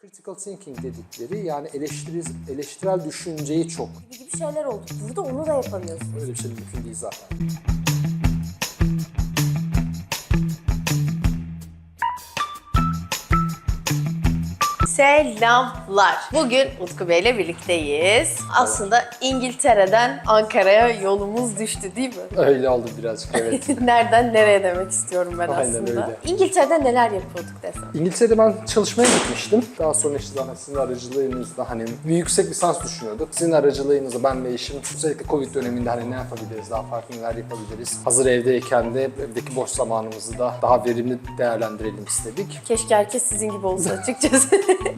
Critical thinking dedikleri yani eleştiri, eleştirel düşünceyi çok. gibi gibi şeyler oldu. Burada onu da yapamıyorsun. Öyle bir şey mümkün değil zaten. Selamlar. Bugün Utku Bey ile birlikteyiz. Aslında İngiltere'den Ankara'ya yolumuz düştü değil mi? Öyle oldu birazcık evet. Nereden nereye demek istiyorum ben Aynen aslında. öyle. İngiltere'de neler yapıyorduk desem. İngiltere'de ben çalışmaya gitmiştim. Daha sonra işte zaten sizin aracılığınızla hani bir yüksek lisans düşünüyorduk. Sizin aracılığınızla ben ve eşim özellikle Covid döneminde hani ne yapabiliriz, daha farklı neler yapabiliriz. Hazır evdeyken de evdeki boş zamanımızı da daha verimli değerlendirelim istedik. Keşke herkes sizin gibi olsa açıkçası.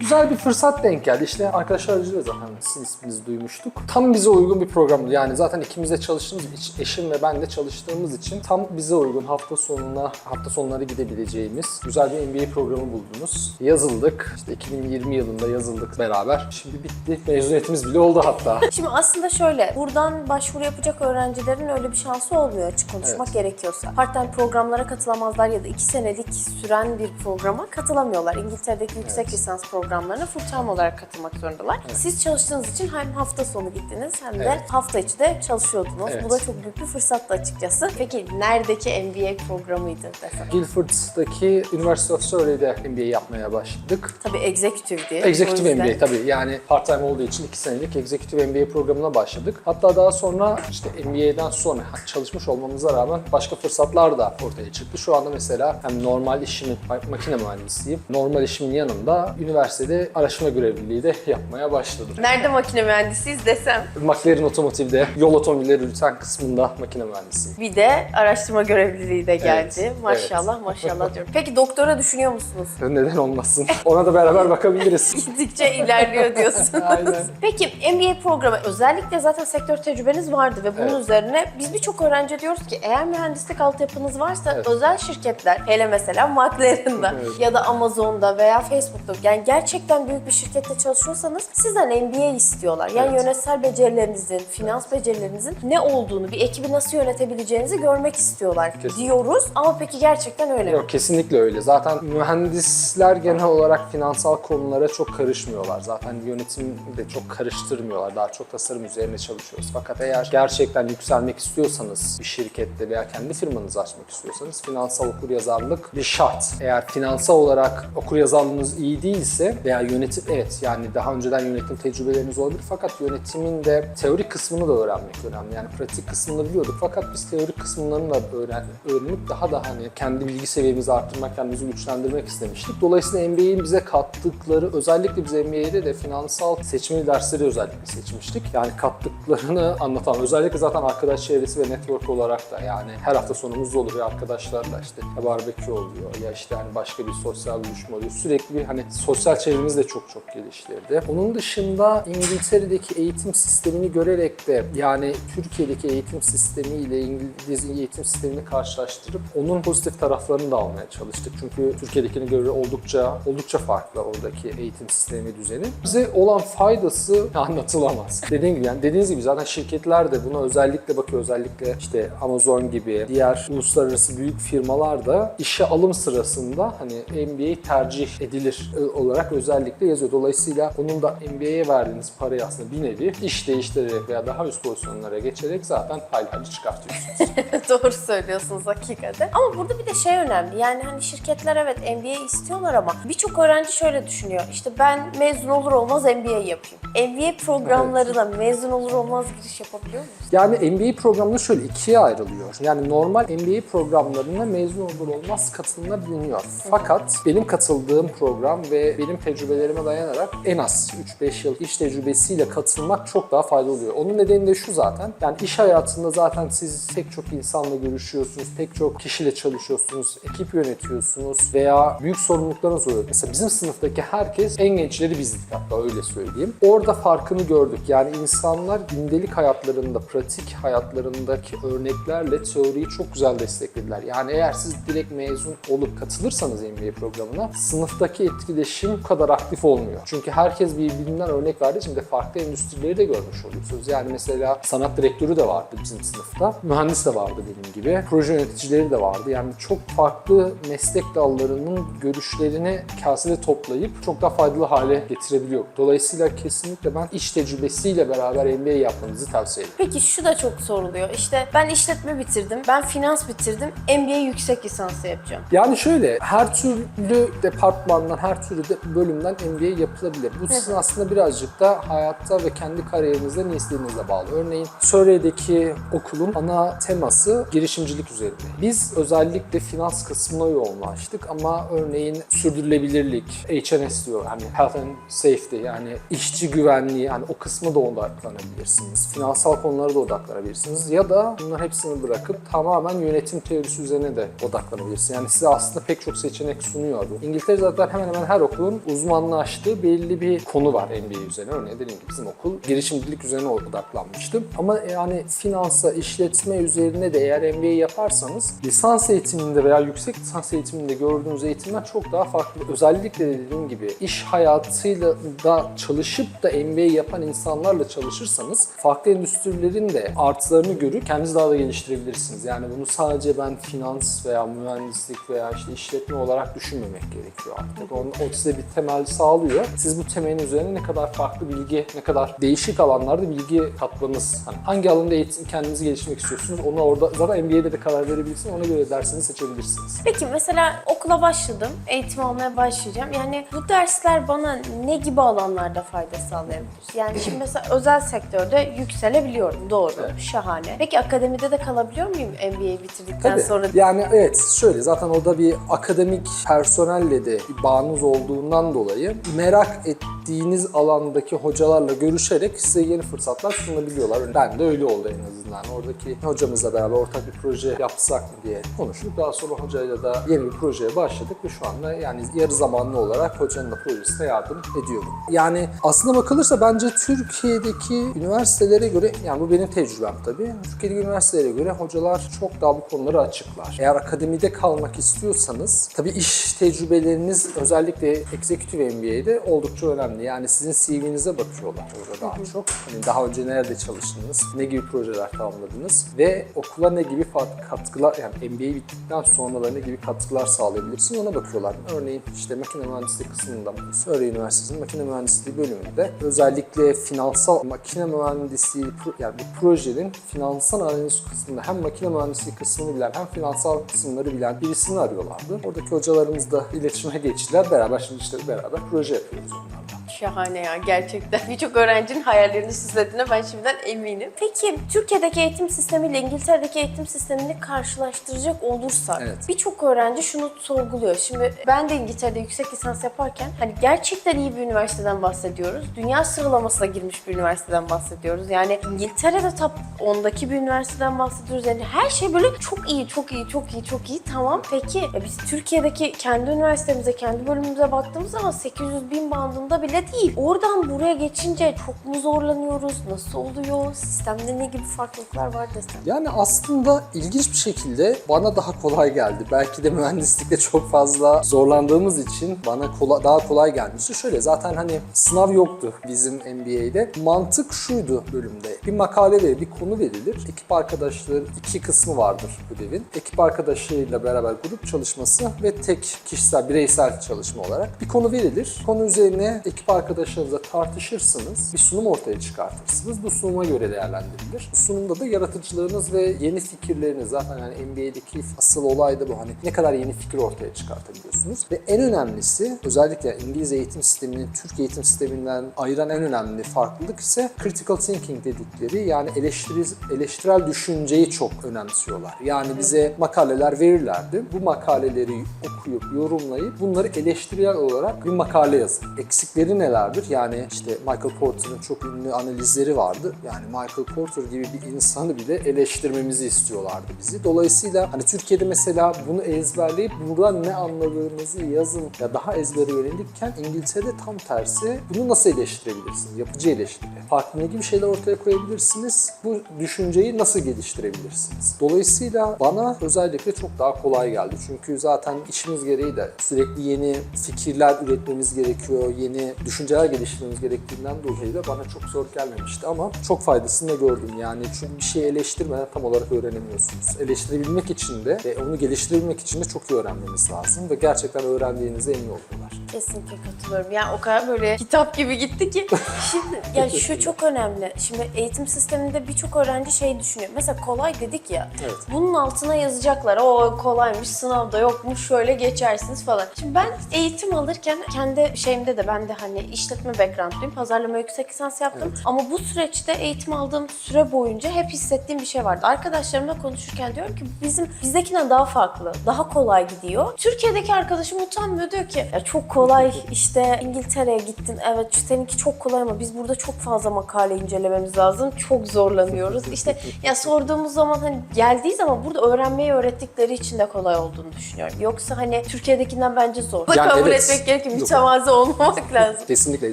Güzel bir fırsat denk geldi. İşte arkadaşlar aracılığıyla zaten sizin isminizi duymuştuk. Tam bize uygun bir programdı. Yani zaten ikimiz de çalıştığımız için, eşim ve ben de çalıştığımız için tam bize uygun hafta sonuna, hafta sonları gidebileceğimiz güzel bir MBA programı buldunuz. Yazıldık. İşte 2020 yılında yazıldık beraber. Şimdi bitti. Mezuniyetimiz bile oldu hatta. Şimdi aslında şöyle, buradan başvuru yapacak öğrencilerin öyle bir şansı olmuyor açık konuşmak Evet. gerekiyorsa. Part-time programlara katılamazlar ya da iki senelik süren bir programa katılamıyorlar. İngiltere'deki yüksek lisans programlarına full-time olarak katılmak zorundalar. Siz çalıştığınız için hem hafta sonu gittiniz hem de Evet. hafta içi de çalışıyordunuz. Evet. Bu da çok büyük bir fırsattı açıkçası. Peki neredeki MBA programıydı desem? Guildford'daki University of Surrey'de MBA yapmaya başladık. Tabii executive diye. Executive yüzden- MBA tabii yani part-time olduğu için 2 senelik Executive MBA programına başladık. Hatta daha sonra işte MBA'den sonra çalışmış olmamıza rağmen başka fırsatlar da ortaya çıktı. Şu anda mesela hem normal işimin, makine mühendisiyim. Normal işimin yanında üniversitede araştırma görevliliği de yapmaya başladım. Nerede makine mühendisiyiz desem? McLaren Otomotiv'de yol otomobilleri üreten kısmında makine mühendisiyim. Bir de araştırma görevliliği de geldi. Evet, Maşallah maşallah diyorum. Peki doktora düşünüyor musunuz? Neden olmasın? Ona da beraber bakabiliriz. Gittikçe ilerliyor diyorsunuz. Aynen. Peki MBA programı özellikle zaten sektör tecrübeniz vardı ve bunun Evet. üzerine biz birçok öğrenci diyoruz ki eğer mühendislik altyapınız varsa Evet. özel şirketler hele mesela McLaren'da Evet. ya da Amazon'da veya Facebook'ta yani gerçekten büyük bir şirkette çalışıyorsanız sizden MBA istiyorlar. Yani Evet. yönetsel becerilerinizin, finans becerilerinizin ne olduğunu, bir ekibi nasıl yönetebileceğinizi görmek istiyorlar Kesinlikle. diyoruz. Ama peki gerçekten öyle mi? Yok kesinlikle öyle. Zaten mühendisler genel olarak finansal konulara çok karışmıyorlar. Zaten yönetim de çok karıştırmıyorlar. Daha çok tasarım üzerine çalışıyoruz. Fakat eğer gerçekten yükselmek istiyorsanız bir şirkette veya kendi firmanızı açmak istiyorsanız finansal okuryazarlık bir şart. Eğer finansal olarak okuryazarlığınız iyi değilse veya yönetim evet yani daha önceden yönetim tecrübeleriniz olabilir fakat yönetimin de teori kısmını da öğrenmek önemli. Yani pratik kısmını biliyorduk fakat biz teori kısımlarını da öğren, öğrenip daha da hani kendi bilgi seviyemizi arttırmak, kendimizi güçlendirmek istemiştik. Dolayısıyla MBA'in bize kattıkları, özellikle biz MBA'de de finansal seçmeli dersleri özellikle seçmiştik. Yani kattıklarını anlatan, özellikle zaten arkadaş çevresi ve network olarak da yani her hafta sonumuz olur ya arkadaşlarla işte barbekü oluyor ya işte hani başka bir sosyal buluşma oluyor. Sürekli bir hani sosyal çevremiz de çok çok geliştirdi. Onun dışında İngiltere'deki eğitim sistemini görerek de yani Türkiye'deki eğitim sistemiyle İngiliz eğitim sistemini karşılaştırıp onun pozitif taraflarını da almaya çalıştık. Çünkü Türkiye'dekine göre oldukça oldukça farklı oradaki eğitim sistemi düzeni. Bize olan faydası anlatılamaz. Dediğim gibi yani dediğiniz gibi zaten şirketler de buna özellikle bakıyor. Özellikle işte Amazon gibi diğer uluslararası büyük firmalar da işe alım sırasında hani MBA tercih edilir e, olarak özellikle yazıyor. Dolayısıyla onun da MBA'ye verdiğiniz parayı aslında bir nevi iş değiştirerek veya daha üst pozisyonlara geçerek zaten haylarcı çıkartıyorsunuz. Doğru söylüyorsunuz hakikaten. Ama burada bir de şey önemli. Yani hani şirketler evet MBA istiyorlar ama birçok öğrenci şöyle düşünüyor. İşte ben mezun olur olmaz MBA yapayım. MBA programlarına mezun olur olmaz giriş yapabiliyor muyuz? Yani MBA programları şöyle ikiye ayrılıyor. Yani normal MBA programlarına mezun olur olmaz katılınabiliyor. Fakat benim katıldığım program ve benim tecrübelerime dayanarak en az 3-5 yıl iş tecrübesiyle katılmak çok daha faydalı oluyor. Onun nedeni de şu zaten. Yani iş hayatında zaten siz pek çok insanla görüşüyorsunuz, pek çok kişiyle çalışıyorsunuz, ekip yönetiyorsunuz veya büyük sorumluluklarınız oluyor. Mesela bizim sınıftaki herkes en gençleri bizdik hatta öyle söyleyeyim. Orada farkını gördük. Yani insanlar gündelik hayatlarında, pratik hayatlarındaki örneklerle teoriyi çok güzel desteklediler. Yani eğer siz direkt mezun olup katılırsanız MBA programına sınıftaki etkileşim bu kadar aktif olmuyor. Çünkü herkes birbirinden örnek verdiği için de farklı endüstrileri de görmüş oluyorsunuz. Yani mesela sanat direktörü de vardı bizim sınıfta. Mühendis de vardı benim gibi. Proje yöneticileri de vardı. Yani çok farklı meslek dallarının görüşlerini kasede toplayıp çok daha faydalı hale getirebiliyor. Dolayısıyla kesinlikle ben iş tecrübesiyle beraber MBA yapmanızı tavsiye ederim. Peki şu da çok soruluyor. İşte ben işletme bitirdim, ben finans bitirdim, MBA yüksek lisansı yapacağım. Yani şöyle, her türlü departmandan, her türlü de bölümden MBA yapılabilir. Bu sizin aslında birazcık da hayatta ve kendi kariyerinizde ne istediğinize bağlı. Örneğin Surrey'deki okulun ana teması girişimcilik üzerine. Biz özellikle finans kısmına yoğunlaştık ama örneğin sürdürülebilirlik, HNS diyor yani health and safety yani işçi güvenliği yani o kısma da odaklanabilirsiniz. Finansal konulara da odaklanabilirsiniz ya da bunların hepsini bırakıp tamamen yönetim teorisi üzerine de odaklanabilirsiniz. Yani size aslında pek çok seçenek sunuyor bu. İngiltere zaten hemen hemen her okulun uzmanlaştığı belli bir konu var MBA üzerine. Örneğin dediğim gibi bizim okul girişimcilik üzerine odaklanmıştı. Ama yani finansa, işletme üzerine de eğer MBA yaparsanız lisans eğitiminde veya yüksek lisans eğitiminde gördüğünüz eğitimler çok daha farklı. Özellikle de dediğim gibi iş hayatıyla da çalışıp da MBA yapan insanlarla çalışırsanız farklı endüstrilerin de artılarını görüp kendinizi daha da geliştirebilirsiniz. Yani bunu sadece ben finans veya mühendislik veya işte işletme olarak düşünmemek gerekiyor artık. Onun, o size bir temel sağlıyor. Siz bu temelin üzerine ne kadar farklı bilgi, ne kadar değişik alanlarda bilgi katmanız, hani hangi alanda eğitim kendinizi geliştirmek istiyorsunuz onu orada zaten MBA'de de karar verebilirsiniz. Ona göre dersini seçebilirsiniz. Peki mesela okula başladım, eğitim almaya başlayacağım. Yani bu dersler bana ne gibi alanlarda fayda sağlayabilir? Yani şimdi mesela özel sektörde yükselebiliyorum, doğru, şahane. Peki akademide de kalabiliyor muyum MBA bitirdikten Tabii. sonra? Yani evet şöyle zaten orada bir akademik personelle de bir bağınız olduğundan dolayı merak ettiğiniz alandaki hocalarla görüşerek size yeni fırsatlar sunabiliyorlar. Ben de öyle oldu en azından. Oradaki hocamızla beraber ortak bir proje yapsak mı diye konuştuk. Daha sonra hocayla da yeni bir projeye başladık ve şu anda yani yarı zamanlı olarak hocanın da projesine yardım ediyorum. Yani aslında bakılırsa bence Türkiye'deki üniversitelere göre yani bu benim tecrübem tabii. Türkiye'deki üniversitelere göre hocalar çok daha bu konuları açıklar. Eğer akademide kalmak istiyorsanız tabii iş tecrübeleriniz özellikle Executive MBA'de oldukça önemli. Yani sizin CV'nize bakıyorlar orada daha çok. Hani daha önce nerede çalıştınız, ne gibi projeler tamamladınız ve okula ne gibi katkılar yani MBA bittikten sonra da ne gibi katkılar sağlayabilirsin ona bakıyorlar. Örneğin işte makine mühendisliği kısmında Surrey Üniversitesi'nin makine mühendisliği bölümünde özellikle finansal makine mühendisliği yani bu projenin finansal analiz kısmında hem makine mühendisliği kısmını bilen hem finansal kısımları bilen birisini arıyorlardı. Oradaki hocalarımız da iletişime geçtiler. Beraber şimdi işte beraber proje yapıyoruz onlarla. Şahane ya gerçekten. Birçok öğrencinin hayallerini süslediğine ben şimdiden eminim. Peki Türkiye'deki eğitim sistemiyle İngiltere'deki eğitim sistemini karşılaştıracak olursak Evet. birçok öğrenci şunu sorguluyor. Şimdi ben de İngiltere'de yüksek lisans yaparken hani gerçekten iyi bir üniversiteden bahsediyoruz. Dünya sıralamasına girmiş bir üniversiteden bahsediyoruz. Yani İngiltere'de top 10'daki bir üniversiteden bahsediyoruz. Yani her şey böyle çok iyi, çok iyi, çok iyi, çok iyi. Tamam peki ya biz Türkiye'deki kendi üniversitemize, kendi bölümümüze baktığımız zaman 800 bin bandında bile değil. Oradan buraya geçince çok mu zorlanıyoruz? Nasıl oluyor? Sistemde ne gibi farklılıklar var desem? Yani aslında ilginç bir şekilde bana daha kolay geldi. Belki de mühendislikte çok fazla zorlandığımız için bana kola- daha kolay gelmişti. Şöyle zaten hani sınav yoktu bizim MBA'de. Mantık şuydu bölümde. Bir makale ve bir konu verilir. Ekip arkadaşları iki kısmı vardır ödevin. Ekip arkadaşlarıyla beraber grup çalışması ve tek kişisel, bireysel çalışma olarak bir konu verilir. Konu üzerine ekip arkadaşlarınızla tartışırsınız. Bir sunum ortaya çıkartırsınız. Bu sunuma göre değerlendirilir. Sunumda da yaratıcılığınız ve yeni fikirleriniz zaten yani MBA'deki asıl olay da bu. Hani ne kadar yeni fikir ortaya çıkartabiliyorsunuz. Ve en önemlisi özellikle İngiliz eğitim sisteminin Türk eğitim sisteminden ayıran en önemli farklılık ise critical thinking dedikleri yani eleştiri, eleştirel düşünceyi çok önemsiyorlar. Yani bize makaleler verirlerdi. Bu makaleleri okuyup, yorumlayıp bunları eleştirel olarak bir makale yazın. Eksikleri neler? nelerdir? Yani işte Michael Porter'ın çok ünlü analizleri vardı. Yani Michael Porter gibi bir insanı bile eleştirmemizi istiyorlardı bizi. Dolayısıyla hani Türkiye'de mesela bunu ezberleyip buradan ne anladığınızı yazın ya daha ezbere yönelikken İngiltere'de tam tersi bunu nasıl eleştirebilirsiniz? Yapıcı eleştiri. Farklı ne gibi şeyler ortaya koyabilirsiniz? Bu düşünceyi nasıl geliştirebilirsiniz? Dolayısıyla bana özellikle çok daha kolay geldi. Çünkü zaten işimiz gereği de sürekli yeni fikirler üretmemiz gerekiyor, yeni düşünceler geliştirmemiz gerektiğinden dolayı da bana çok zor gelmemişti ama çok faydasını da gördüm. Yani çünkü bir şeyi eleştirmeden tam olarak öğrenemiyorsunuz. Eleştirebilmek için de ve onu geliştirebilmek için de çok iyi öğrenmeniz lazım ve gerçekten öğrendiğinize emin oluyorlar. Kesinlikle katılıyorum. Yani o kadar böyle kitap gibi gitti ki. Şimdi yani şu çok önemli. Şimdi eğitim sisteminde birçok öğrenci şey düşünüyor. Mesela kolay dedik ya. Evet. Bunun altına yazacaklar. O kolaymış, sınavda yokmuş, şöyle geçersiniz falan. Şimdi ben eğitim alırken kendi şeyimde de ben de hani işletme background'luyum. Pazarlama yüksek lisans yaptım. Evet. Ama bu süreçte eğitim aldığım süre boyunca hep hissettiğim bir şey vardı. Arkadaşlarımla konuşurken diyorum ki bizim bizdekinden daha farklı, daha kolay gidiyor. Türkiye'deki arkadaşım utanmıyor diyor ki ya çok kolay işte İngiltere'ye gittin evet seninki çok kolay ama biz burada çok fazla makale incelememiz lazım. Çok zorlanıyoruz. İşte ya sorduğumuz zaman hani geldiği zaman burada öğrenmeyi öğrettikleri için de kolay olduğunu düşünüyorum. Yoksa hani Türkiye'dekinden bence zor. Yani Kabul evet. etmek gerekir. Mütevazı olmamak lazım. Kesinlikle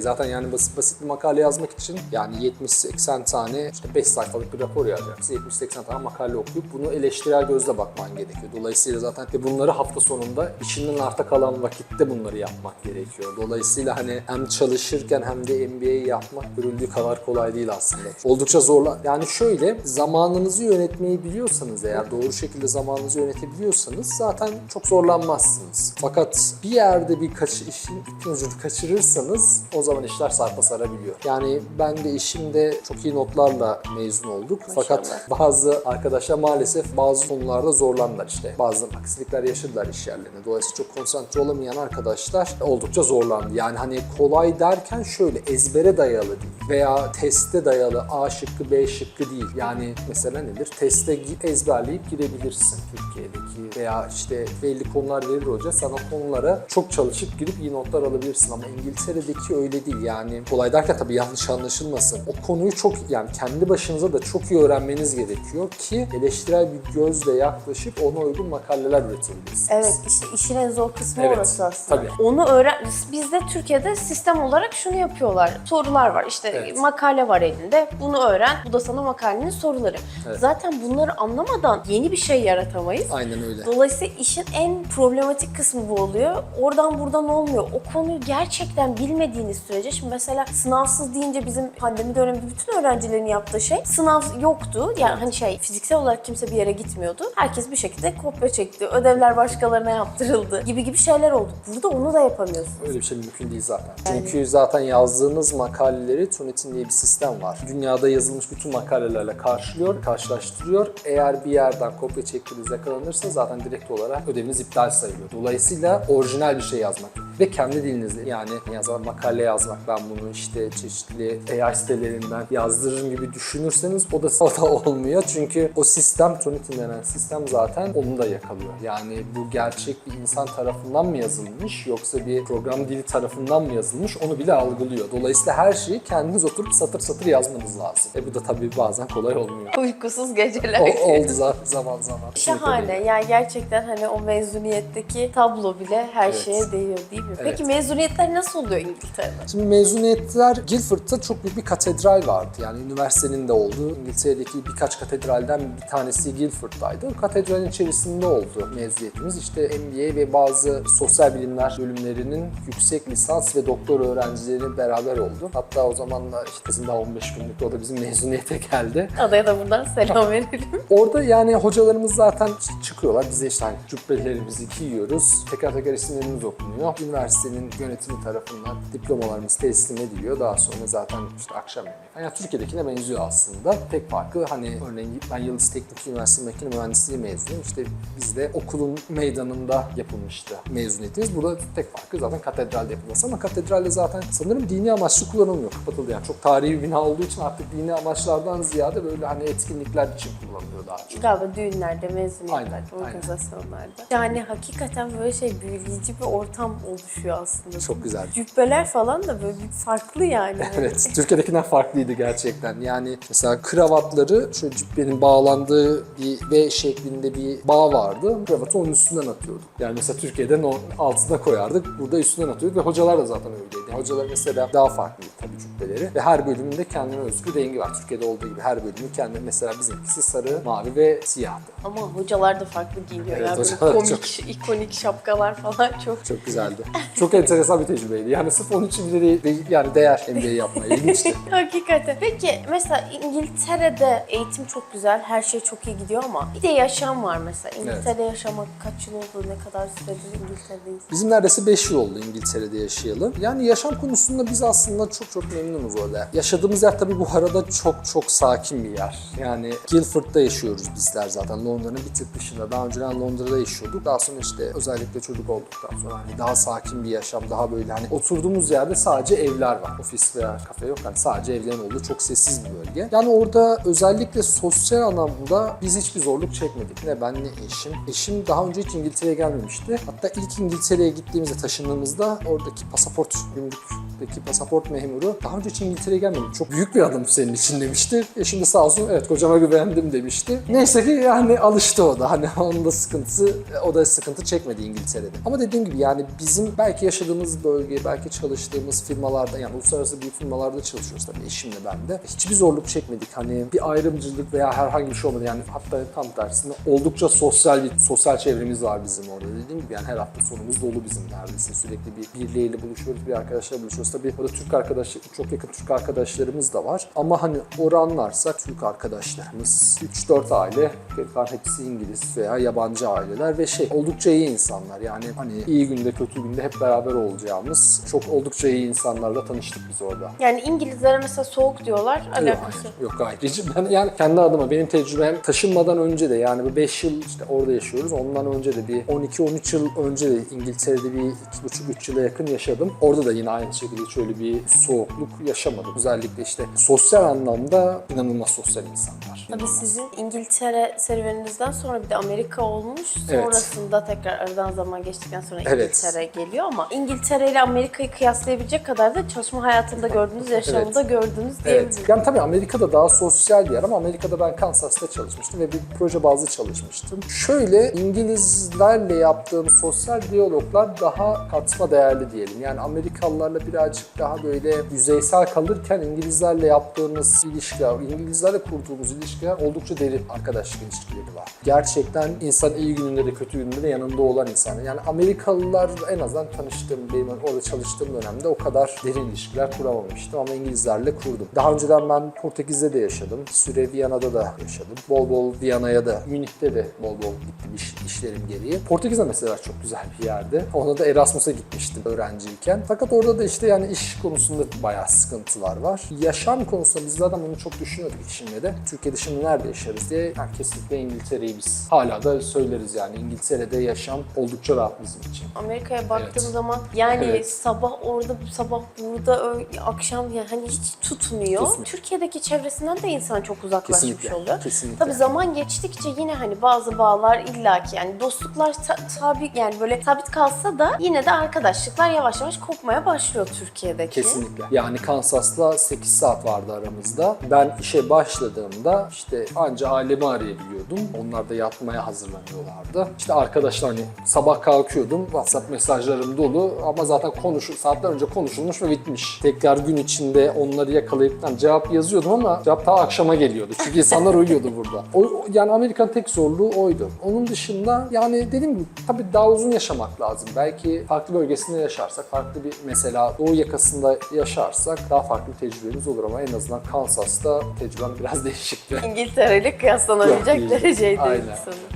zaten yani basit basit bir makale yazmak için yani 70-80 tane işte 5 sayfalık bir rapor yazacaksın. 70-80 tane makale okuyup bunu eleştirel gözle bakman gerekiyor. Dolayısıyla zaten ve bunları hafta sonunda işinden arta kalan vakitte bunları yapmak gerekiyor. Dolayısıyla hani hem çalışırken hem de MBA yapmak görüldüğü kadar kolay değil aslında. Oldukça zorla. Yani şöyle zamanınızı yönetmeyi biliyorsanız eğer doğru şekilde zamanınızı yönetebiliyorsanız zaten çok zorlanmazsınız. Fakat bir yerde bir kaç işin ipin ucunu kaçırırsanız o zaman işler sarpa sarabiliyor. Yani ben de işimde çok iyi notlarla mezun olduk. Fakat bazı arkadaşlar maalesef bazı konularda zorlandılar işte. Bazı aksilikler yaşadılar iş yerlerinde. Dolayısıyla çok konsantre olamayan arkadaşlar oldukça zorlandı. Yani hani kolay derken şöyle ezbere dayalı değil veya teste dayalı A şıkkı B şıkkı değil. Yani mesela nedir? Teste ezberleyip girebilirsin Türkiye'deki veya işte belli konular verir hoca sana konulara çok çalışıp girip iyi notlar alabilirsin ama İngiltere'deki öyle değil. Yani kolay derken tabii yanlış anlaşılmasın. O konuyu çok yani kendi başınıza da çok iyi öğrenmeniz gerekiyor ki eleştirel bir gözle yaklaşıp ona uygun makaleler üretebilirsiniz. Evet işte işin en zor kısmı Evet, orası aslında. tabii. Onu öğren bizde Türkiye'de sistem olarak şunu yapıyorlar. Sorular var. İşte Evet. makale var elinde. Bunu öğren. Bu da sana makalenin soruları. Evet. Zaten bunları anlamadan yeni bir şey yaratamayız. Aynen öyle. Dolayısıyla işin en problematik kısmı bu oluyor. Oradan buradan olmuyor. O konuyu gerçekten bilmediğiniz sürece, şimdi mesela sınavsız deyince bizim pandemi döneminde bütün öğrencilerin yaptığı şey sınav yoktu. Yani hani şey fiziksel olarak kimse bir yere gitmiyordu. Herkes bir şekilde kopya çekti. Ödevler başkalarına yaptırıldı gibi gibi şeyler oldu. Burada onu da yapamıyorsunuz. Öyle bir şey mümkün değil zaten. Yani- Çünkü zaten yazdığınız makaleleri Turnitin diye bir sistem var. Dünyada yazılmış bütün makalelerle karşılıyor, karşılaştırıyor. Eğer bir yerden kopya çektiğiniz yakalanırsa zaten direkt olarak ödeviniz iptal sayılıyor. Dolayısıyla orijinal bir şey yazmak ve kendi dilinizle yani yazar makale yazmak ben bunu işte çeşitli AI sitelerinden yazdırırım gibi düşünürseniz o da, o da olmuyor. Çünkü o sistem Turnitin denen sistem zaten onu da yakalıyor. Yani bu gerçek bir insan tarafından mı yazılmış yoksa bir program dili tarafından mı yazılmış onu bile algılıyor. Dolayısıyla her şeyi kendiniz oturup satır satır yazmanız lazım. E bu da tabii bazen kolay olmuyor. Uykusuz geceler. O, oldu zaten zaman zaman. Şahane. Yani gerçekten hani o mezuniyetteki tablo bile her Evet. şeye değiyor mi? Evet. Peki mezuniyetler nasıl oluyor İngiltere'de? Şimdi mezuniyetler Guildford'da çok büyük bir katedral vardı. Yani üniversitenin de olduğu İngiltere'deki birkaç katedralden bir tanesi Guildford'daydı. O katedralin içerisinde oldu mezuniyetimiz. İşte MBA ve bazı sosyal bilimler bölümlerinin yüksek lisans ve doktor öğrencileri beraber oldu. Hatta o zamanlar işte daha 15 günlükte o da bizim mezuniyete geldi. Adaya da buradan selam verelim. Orada yani hocalarımız zaten çıkıyorlar. Bize işte hani cübbelerimizi giyiyoruz. Teker teker isimlerimiz okunuyor. Üniversitenin yönetimi tarafından diplomalarımız teslim ediliyor. Daha sonra zaten işte akşam yemeği. Yani Türkiye'dekine benziyor aslında. Tek farkı hani örneğin ben Yıldız Teknik Üniversitesi Makine Mühendisliği mezunuyum. İşte bizde okulun meydanında yapılmıştı mezuniyetimiz. Burada tek farkı zaten katedralde yapılması ama katedralde zaten sanırım dini amaçlı kullanılmıyor. Kapatıldı yani. Çok tarihi bir bina olduğu için artık dini amaçlardan ziyade böyle hani etkinlikler için kullanılıyor daha çok. Galiba düğünlerde, mezuniyetlerde, Aynen, aynen. organizasyonlarda. Yani hakikaten böyle şey büyüleyici bir ortam düşüyor aslında. Çok güzel. Cübbeler falan da böyle bir farklı yani. Evet, Türkiye'dekinden farklıydı gerçekten. Yani mesela kravatları şöyle cübbenin bağlandığı bir V şeklinde bir bağ vardı. Kravatı onun üstünden atıyorduk. Yani mesela Türkiye'de o altına koyardık, burada üstünden atıyorduk ve hocalar da zaten öyleydi. Yani hocalar mesela daha farklıydı tabii cübbeleri ve her bölümünde kendine özgü rengi var. Türkiye'de olduğu gibi her bölümün kendi mesela bizimkisi sarı, mavi ve siyahtı. Ama hocalar da farklı giyiniyor. Evet, böyle hocalar komik, çok- ikonik şapkalar falan çok. Çok güzeldi. Çok enteresan bir tecrübeydi. Yani sırf onun için bile de, de- yani değer MBA yapmaya. İlginçti. Hakikaten. Peki mesela İngiltere'de eğitim çok güzel, her şey çok iyi gidiyor ama bir de yaşam var mesela. İngiltere'de yaşamak kaç yıl oldu, ne kadar süredir İngiltere'deyiz? Bizim neredeyse 5 yıl oldu İngiltere'de yaşayalım. Yani yaşam konusunda biz aslında çok çok memnunuz orada. Yaşadığımız yer tabii bu arada çok çok sakin bir yer. Yani Guildford'da yaşıyoruz bizler zaten. Londra'nın bir tık dışında. Daha önceden Londra'da yaşıyorduk. Daha sonra işte özellikle çocuk olduktan sonra hani daha sakin bir yaşam, daha böyle hani oturduğumuz yerde sadece evler var. Ofis veya kafe yok. Hani sadece evlerin olduğu çok sessiz bir bölge. Yani orada özellikle sosyal anlamda biz hiçbir zorluk çekmedik. Ne ben ne eşim. Eşim daha önce hiç İngiltere'ye gelmemişti. Hatta ilk İngiltere'ye gittiğimizde taşındığımızda oradaki pasaport gümrükteki pasaport memuru daha önce hiç İngiltere'ye gelmedim. Çok büyük bir adım senin için demişti. Eşim de sağ olsun evet kocama güvendim demişti. Neyse ki yani alıştı o da. Hani onun da sıkıntısı, o da sıkıntı çekmedi İngiltere'de. Ama dediğim gibi yani bizim belki yaşadığımız bölge, belki çalıştığımız firmalarda yani uluslararası büyük firmalarda çalışıyoruz tabii eşimle ben de. Hiçbir zorluk çekmedik. Hani bir ayrımcılık veya herhangi bir şey olmadı. Yani hatta tam tersine oldukça sosyal bir sosyal çevremiz var bizim orada. Dediğim gibi yani her hafta sonumuz dolu bizim neredeyse. Sürekli bir birileriyle buluşuyoruz, bir arkadaşlarla buluşuyoruz. Tabii orada Türk arkadaş, çok yakın Türk arkadaşlarımız da var. Ama hani oranlarsak Türk arkadaşlarımız 3-4 aile, kalan hepsi İngiliz veya yabancı aileler ve şey oldukça iyi insanlar. Yani hani iyi günde kötü günde hep beraber olacağımız çok oldukça iyi insanlarla tanıştık biz orada. Yani İngilizlere mesela soğuk diyorlar, Yok, alakası. hayır. Yok hayır. Hiç- Ben yani kendi adıma benim tecrübem taşınmadan önce de yani bu 5 yıl işte orada yaşıyoruz. Ondan önce de bir 12-13 yıl önce de İngiltere'de bir 2,5-3 yıla yakın yaşadım. Orada da yine aynı şekilde hiç öyle bir soğukluk yaşamadım. Özellikle işte sosyal anlamda inanılmaz sosyal insanlar. Tabii sizin İngiltere serüveninizden sonra bir de Amerika olmuş. Evet. Sonrasında tekrar aradan zaman geçtikten sonra Evet. İngiltere geliyor ama İngiltere ile Amerika'yı kıyaslayabilecek kadar da çalışma hayatında gördüğünüz, yaşamında gördüğünüz diyebiliriz. Evet. Yani tabii Amerika'da daha sosyal bir yer ama Amerika'da ben Kansas'ta çalışmıştım ve bir proje bazlı çalışmıştım. Şöyle İngilizlerle yaptığım sosyal diyaloglar daha katma değerli diyelim. Yani Amerikalılarla birazcık daha böyle yüzeysel kalırken İngilizlerle yaptığımız ilişkiler, İngilizlerle kurduğumuz ilişkiler oldukça derin arkadaşlık ilişkileri var. Gerçekten insan iyi gününde de kötü gününde de yanında olan insan. Yani Amerikalılar en azından tanıştığım, benim orada çalıştığım dönemde o kadar derin ilişkiler kuramamıştım ama İngilizlerle kurdum. Daha önceden ben Portekiz'de de yaşadım. Süre Viyana'da da yaşadım. Bol bol Viyana'ya da, Münih'te de bol bol gittim iş, işlerim gereği. Portekiz'de mesela çok güzel bir yerdi. Ona da Erasmus'a gitmiştim öğrenciyken. Fakat orada da işte yani iş konusunda bayağı sıkıntılar var. Yaşam konusunda biz zaten bunu çok düşünüyorduk işimle de. Türkiye'de şimdi nerede yaşarız diye yani kesinlikle İngiltere'yi biz hala da söyleriz yani. İngiltere'de yaşam oldukça rahat bizim için. Amerika'ya baktığım Evet. zaman yani Evet. sabah orada, sabah burada, akşam yani hani hiç tutmuyor. Kesinlikle. Türkiye'deki çevresinden de insan çok uzaklaşmış Kesinlikle, oluyor. kesinlikle. Tabii zaman geçtikçe yine hani bazı bağlar illaki yani dostluklar sa- sabit yani böyle sabit kalsa da yine de arkadaşlıklar yavaş yavaş kopmaya başlıyor Türkiye'deki. Kesinlikle. Yani Kansas'la 8 saat vardı aramızda. Ben işe başladığımda işte anca ailemi arayabiliyordum. Onlar da yatmaya hazırlanıyorlardı. İşte arkadaşlar hani sabah kalkıyordum. WhatsApp mesajlarım dolu ama zaten konuşu saatler önce konuşulmuş ve bitmiş. Tekrar gün içinde onları yakalayıp yani cevap yazıyordum ama cevap daha akşama geliyordu. Çünkü insanlar uyuyordu burada. O, yani Amerika'nın tek zorluğu oydu. Onun dışında yani dediğim gibi tabii daha uzun yaşamak lazım. Belki farklı bölgesinde yaşarsak, farklı bir mesela Doğu yakasında yaşarsak daha farklı tecrübemiz olur ama en azından Kansas'ta tecrübem biraz değişikti. İngiltere ile Yok, kıyaslanabilecek değil. dereceydi Aynen.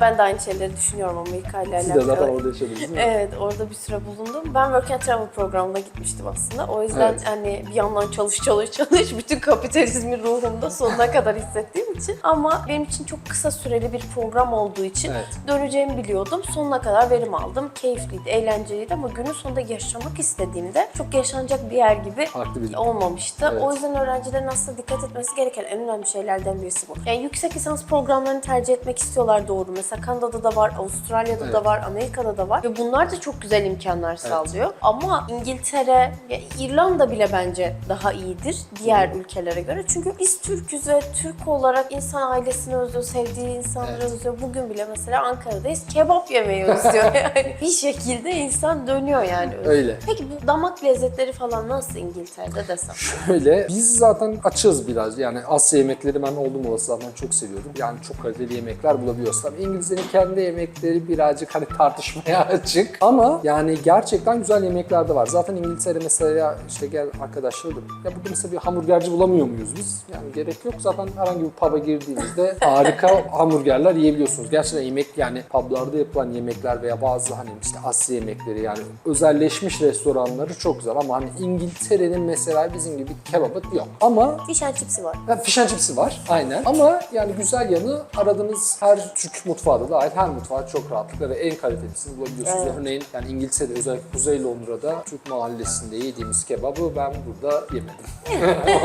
Ben de aynı şeyleri düşünüyorum Amerika ile Siz de alakalı. zaten orada yaşadınız değil mi? Evet orada bir süre bulundum. Ben Work and Travel programına gitmiştim aslında. O yüzden Evet. hani bir yandan çalış çalış çalış bütün kapitalizmi ruhumda sonuna kadar hissettiğim için. Ama benim için çok kısa süreli bir program olduğu için Evet. döneceğimi biliyordum. Sonuna kadar verim aldım. Keyifliydi, eğlenceliydi ama günün sonunda yaşamak istediğimde çok yaşanacak bir yer gibi Farklı bir olmamıştı. Evet. O yüzden öğrencilerin aslında dikkat etmesi gereken en önemli şeylerden birisi bu. Yani yüksek lisans programlarını tercih etmek istiyorlar doğru. Mesela Kanada'da da var, Avustralya'da da Evet. var, Amerika'da da var. Ve bunlar da çok güzel imkanlar sağlıyor. Ama İngiltere, İrlanda bile bence daha iyidir diğer ülkelere göre. Çünkü biz Türk'üz ve Türk olarak insan ailesini özlüyor, sevdiği insanları Evet. özlüyor. Bugün bile mesela Ankara'dayız, kebap yemeyi özlüyor. yani bir şekilde insan dönüyor yani. Öyle. Peki bu damak lezzetleri falan nasıl İngiltere'de desem? Şöyle, biz zaten açığız biraz. Yani Asya yemekleri ben oldum olası zaten çok seviyorum. Yani çok kaliteli yemekler bulabiliyoruz. Tabii İngilizlerin kendi yemekleri birazcık hani tartışmaya açık. Ama yani gerçekten güzel yemekler de var. Zaten İngiltere mesela işte gel arkadaşlarım. Ya burada mesela bir hamburgerci bulamıyor muyuz biz? Yani gerek yok. Zaten herhangi bir pub'a girdiğinizde harika hamburgerler yiyebiliyorsunuz. Gerçekten yemek yani pub'larda yapılan yemekler veya bazı hani işte Asya yemekleri yani özelleşmiş restoranları çok güzel ama hani İngiltere'nin mesela bizim gibi kebabı yok. Ama Fish and chips'i var. Ha, fish and chips'i var aynen. Ama yani güzel yanı aradığınız her Türk mutfağı da dahil her mutfağı çok rahatlıkla ve en kalitelisini bulabiliyorsunuz. Evet. Örneğin yani İngiltere'de özellikle Kuzey Londra'da Türk mahallesinde yediğimiz kebabı ben burada yemedim.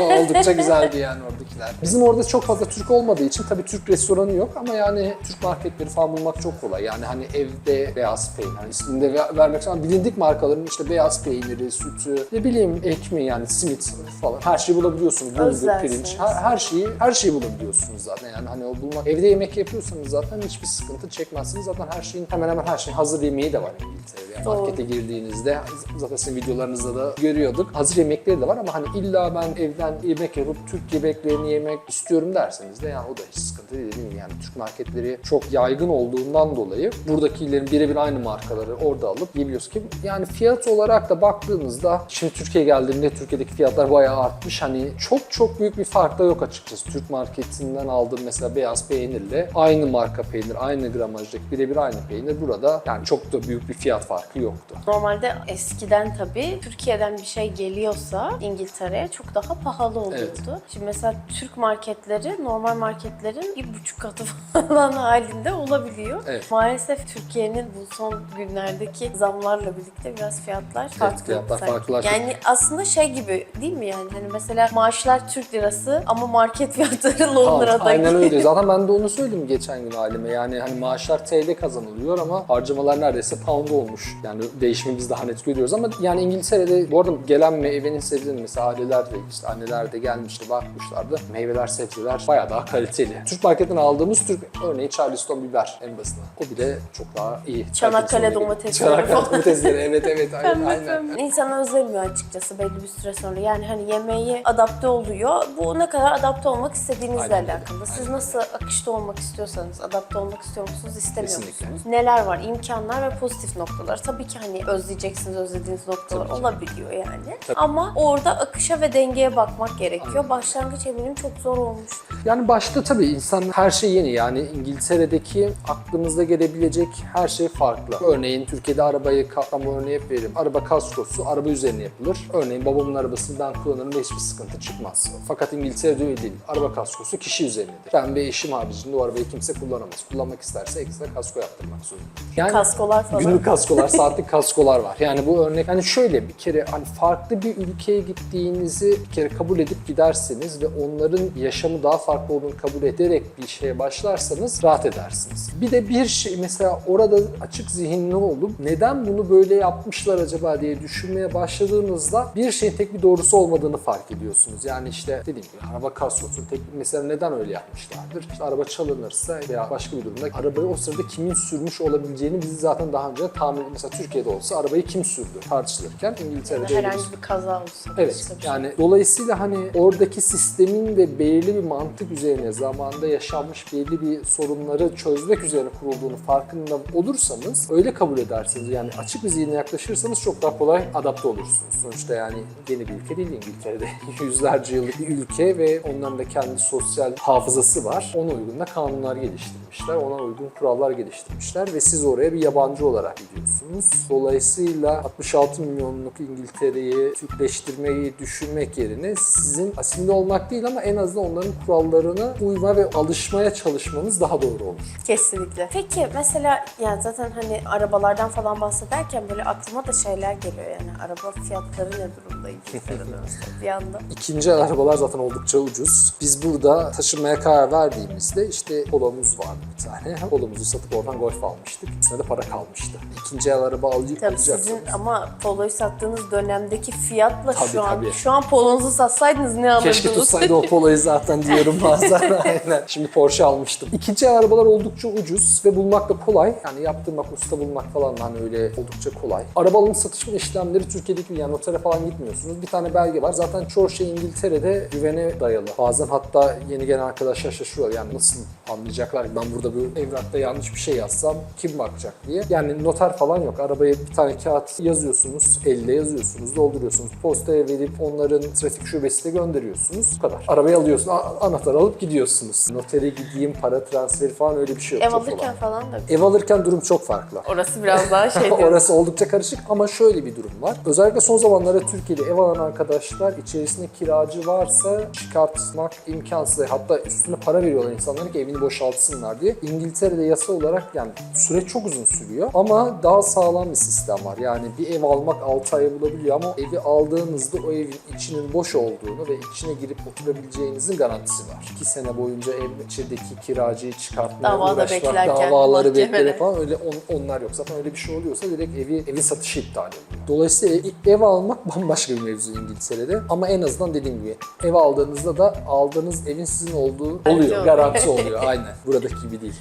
Oldukça güzeldi yani oradakiler. Bizim orada çok fazla Türk olmadığı için tabii Türk restoranı yok ama yani Türk marketleri falan bulmak çok kolay. Yani hani evde beyaz peynir, hani ismini de ver- vermek için bilindik markaların işte beyaz peyniri, sütü, ne bileyim ekmeği yani simit falan her şeyi bulabiliyorsunuz. Bulgur, pirinç, her, her şeyi her şeyi bulabiliyorsunuz zaten. Yani hani o bulmak evde yemek yapıyorsanız zaten hiçbir sıkıntı çekmezsiniz. Zaten her şeyin hemen hemen her şeyin hazır yemeği de var İngiltere'de. Yani Doğru. Markete girdiğinizde zaten sizin videolarınızda da görüyorduk. Hazır yemekleri de var ama hani illa ben evden yemek yapıp Türk yemeklerini yemek istiyorum derseniz de yani o da hiç sıkıntı değil. değil mi? Yani Türk marketleri çok yaygın olduğundan dolayı buradakilerin birebir aynı markaları orada alıp yiyebiliyoruz ki yani fiyat olarak da baktığımızda şimdi Türkiye geldiğinde Türkiye'deki fiyatlar bayağı artmış. Hani çok çok büyük bir fark da yok açıkçası. Türk marketinden aldığım mesela beyaz peynirle aynı marka peynir, aynı gramajdaki birebir aynı peynir burada yani çok da büyük bir fiyat farkı yoktu. Normalde eskiden tabii Türkiye'den bir şey geliyorsa İngiltere'ye çok daha pahalı oluyordu. Evet. Şimdi mesela Türk marketleri normal marketlerin bir buçuk katı falan halinde olabiliyor. Evet. Maalesef Türkiye'nin bu son günlerdeki zamlarla birlikte biraz fiyatlar farklı. fiyatlar sanki. farklılaştı. Yani aslında şey gibi değil mi yani hani mesela maaşlar Türk lirası ama market fiyatları Londra'daki. Aynen öyle. Zaten ben de onu söyledim geçen gün halime. Yani hani maaşlar TL kazanılıyor ama harcamalar neredeyse pound olmuş. Yani değişimi biz daha net görüyoruz ama yani İngiltere'de bu arada gelen meyvenin sebzenin mesela aileler de işte anneler de gelmişti bakmışlardı. Meyveler sebzeler bayağı daha kaliteli. Türk marketten aldığımız Türk örneğin Charleston biber en basitinden. O bile çok daha iyi. Çanakkale domatesleri Çanakkale domatesleri evet evet aynen. aynen. İnsan özlemiyor açıkçası belli bir süre sonra. Yani hani yemeği adapte oluyor. Bu ne kadar adapte olmak istediğinizle Aynen alakalı. Siz Aynen. nasıl akışta olmak istiyorsanız, adapte olmak istiyor musunuz, istemiyor Kesinlikle. musunuz? Neler var? İmkanlar ve pozitif noktalar. Tabii ki hani özleyeceksiniz, özlediğiniz noktalar Tabii olabiliyor yani. Tabii. Ama orada akışa ve dengeye bakmak gerekiyor. Başlangıç eminim çok zor olmuş. Yani başta tabii insan her şey yeni yani İngiltere'deki aklımızda gelebilecek her şey farklı. Örneğin Türkiye'de arabayı katlama örneği hep veririm. Araba kaskosu araba üzerine yapılır. Örneğin babamın arabasını ben kullanırım ve hiçbir sıkıntı çıkmaz. Fakat İngiltere'de öyle değil. Araba kaskosu kişi üzerinedir. Ben ve eşim haricinde o arabayı kimse kullanamaz. Kullanmak isterse ekstra kasko yaptırmak zorundadır. Yani Kaskolar falan. Günlük kaskolar, saatlik kaskolar var. Yani bu örnek hani şöyle bir kere hani farklı bir ülkeye gittiğinizi bir kere kabul edip giderseniz ve onların yaşamı daha farklı olduğunu kabul ederek bir şeye başlarsanız rahat edersiniz. Bir de bir şey mesela orada açık zihinli olup neden bunu böyle yapmışlar acaba diye düşünmeye başladığınızda bir şeyin tek bir doğrusu olmadığını fark ediyorsunuz. Yani işte dediğim gibi araba kaskosu tek mesela neden öyle yapmışlardır? İşte araba çalınırsa veya başka bir durumda arabayı o sırada kimin sürmüş olabileceğini biz zaten daha önce tahmin mesela Türkiye'de olsa arabayı kim sürdü tartışılırken İngiltere'de bir Herhangi bir kaza olsa. Evet bir şey. yani dolayısıyla hani oradaki sistemin ve belirli bir mantık üzerine zamanda yaşanmış belli bir sorunları çözmek üzerine kurulduğunu farkında olursanız öyle kabul ederseniz yani açık bir zihinle yaklaşırsanız çok daha kolay adapte olursunuz. Sonuçta yani yeni bir ülke değil İngiltere'de. Yüzlerce yıllık bir ülke ve onların da kendi sosyal hafızası var. Ona uygun da kanunlar geliştirmişler. Ona uygun kurallar geliştirmişler ve siz oraya bir yabancı olarak gidiyorsunuz. Dolayısıyla 66 milyonluk İngiltere'yi Türkleştirmeyi düşünmek yerine sizin asimile olmak değil ama en azından onların kurallarına uyma ve alışmaya çalışmanız daha doğru olur. Kesinlikle. Peki mesela yani zaten hani arabalardan falan bahsederken böyle aklıma da şeyler geliyor yani araba fiyatları ne durumda İngiltere'de bir anda. İkinci el arabalar zaten oldukça ucuz. Biz burada taşınmaya karar verdiğimizde işte Polo'muz vardı bir tane. Polo'muzu satıp oradan Golf almıştık. Üstüne de para kalmıştı. İkinci el araba alıp Tabii sizin ama poloyu sattığınız dönemdeki fiyatla Tabii, şu an tabii. şu an polonuzu satsaydınız ne alırdınız? Keşke tutsaydı o Polo'yu zaten diyorum bazen. Aynen. Şimdi Porsche almıştım. İkinci arabalar oldukça ucuz ve bulmak da kolay. Yani yaptırmak, usta bulmak falan hani öyle oldukça kolay. Araba alım satışma işlemleri Türkiye'deki gibi yani notere falan gitmiyorsunuz. Bir tane belge var. Zaten çoğu şey İngiltere'de güvene dayalı. Bazen hatta yeni gelen arkadaşlar şaşırıyor. Yani nasıl anlayacaklar ki ben burada bir evrakta yanlış bir şey yazsam kim bakacak diye. Yani noter falan yok. Arabaya bir tane kağıt yazıyorsunuz, elle yazıyorsunuz, dolduruyorsunuz. Postaya verip onların trafik şubesine gönderiyorsunuz. Bu kadar. Arabayı alıyorsunuz, a- anahtar alıp gidiyorsunuz. Notere gideyim, para transferi falan öyle bir şey yok. Ev Çok alırken falan da Ev alırken durum çok farklı. orası biraz daha şey. Orası oldukça karışık ama şöyle bir durum var. Özellikle son zamanlarda Türkiye'de ev alan arkadaşlar içerisinde kiracı varsa çıkartmak imkansız. Hatta üstüne para veriyorlar insanlara ki evini boşaltsınlar diye. İngiltere'de yasa olarak yani süreç çok uzun sürüyor ama daha sağlam bir sistem var. Yani bir ev almak 6 ay bulabiliyor ama evi aldığınızda o evin içinin boş olduğunu ve içine girip oturabileceğinizin garantisi var. 2 sene boyunca ev içindeki kiracıyı çıkartmaya Davada uğraşmak, beklerken, davaları beklerek falan öyle on- onlar yok. Zaten öyle bir şey oluyorsa direkt evi evin satışı iptal oluyor. Dolayısıyla ev, ev almak bambaşka bir mevzu İngiltere'de. Ama en azından dediğim gibi ev aldığınızda da aldığınız evin sizin olduğu oluyor. Garanti oluyor aynen. Buradaki gibi değil.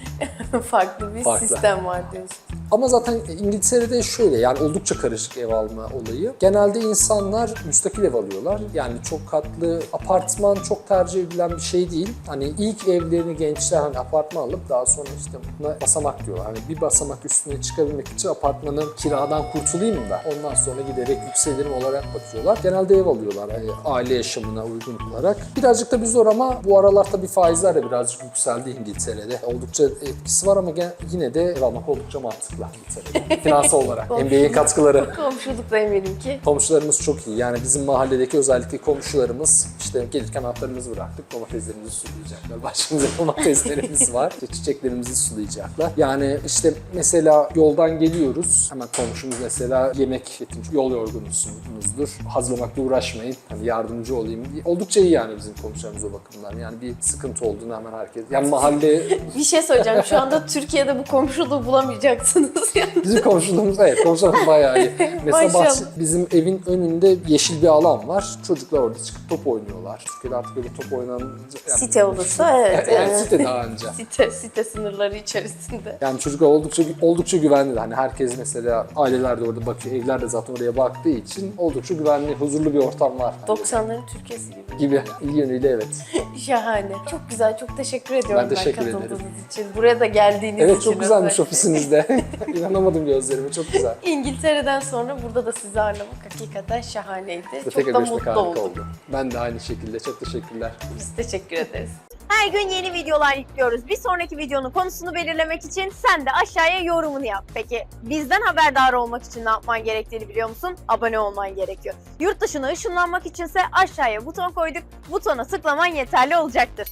farklı bir Farklı. sistem var diyorsun. Ama zaten İngiltere'de şöyle yani oldukça karışık ev alma olayı. Genelde insanlar müstakil ev alıyorlar. Yani çok katlı apartman çok tercih edilen bir şey değil. Hani ilk evlerini gençler hani apartman alıp daha sonra işte buna basamak diyorlar. Hani bir basamak üstüne çıkabilmek için apartmanın kiradan kurtulayım da ondan sonra giderek yükselirim olarak bakıyorlar. Genelde ev alıyorlar hani aile yaşamına uygun olarak. Birazcık da bir zor ama bu aralar tabii faizler de birazcık yükseldi İngiltere'de. Oldukça etkisi var ama yine de ev almak oldukça mantıklı İngiltere'de. Finansal olarak. NBA'in katkıları. Komşuluk da eminim ki. Komşularımız çok iyi. Yani bizim mahalledeki özellikle komşularımız işte gelirken anahtarımızı bıraktık. Domateslerimizi sulayacaklar. Başımıza domateslerimiz var. İşte çiçeklerimizi sulayacaklar. Yani işte mesela yoldan geliyoruz. Hemen komşumuz mesela yemek getirmiş. Yol yorgunusunuzdur. Hazırlamakla uğraşmayın. Hani yardımcı olayım. Oldukça iyi yani bizim komşularımız o bakımdan. Yani bir sıkıntı olduğunu hemen herkes. Yani mahalle Bir şey söyleyeceğim. Şu anda Türkiye'de bu komşuluğu bulamayacaksınız yani. Bizim komşuluğumuz evet komşularımız bayağı iyi. Mesela bahçe, bizim evin önünde yeşil bir alan var. Çocuklar orada çıkıp top oynuyorlar. Türkiye'de artık böyle top oynanan... yani- Site olursa evet, Evet, yani. site daha önce. Site, site sınırları içerisinde. Yani çocuklar oldukça oldukça güvenli. Hani herkes mesela aileler de orada bakıyor, evler de zaten oraya baktığı için oldukça güvenli, huzurlu bir ortam var. Hani 90'ların Türkiye'si gibi. gibi. İyi yönüyle evet. Şahane. Çok güzel. Çok teşekkür ediyorum Ben teşekkür ederim. katıldığınız için. Buraya da geldiğiniz Evet için. çok güzelmiş ofisinizde. İnanamadım gözlerime çok güzel. İngiltere'den sonra burada da sizi ağırlamak hakikaten şahaneydi. Çok Tekrar da mutlu oldum. oldu. Ben de aynı şekilde çok teşekkürler. Biz teşekkür ederiz. Her gün yeni videolar yüklüyoruz. Bir sonraki videonun konusunu belirlemek için sen de aşağıya yorumunu yap. Peki bizden haberdar olmak için ne yapman gerektiğini biliyor musun? Abone olman gerekiyor. Yurt dışına ışınlanmak içinse aşağıya buton koyduk. Butona tıklaman yeterli olacaktır.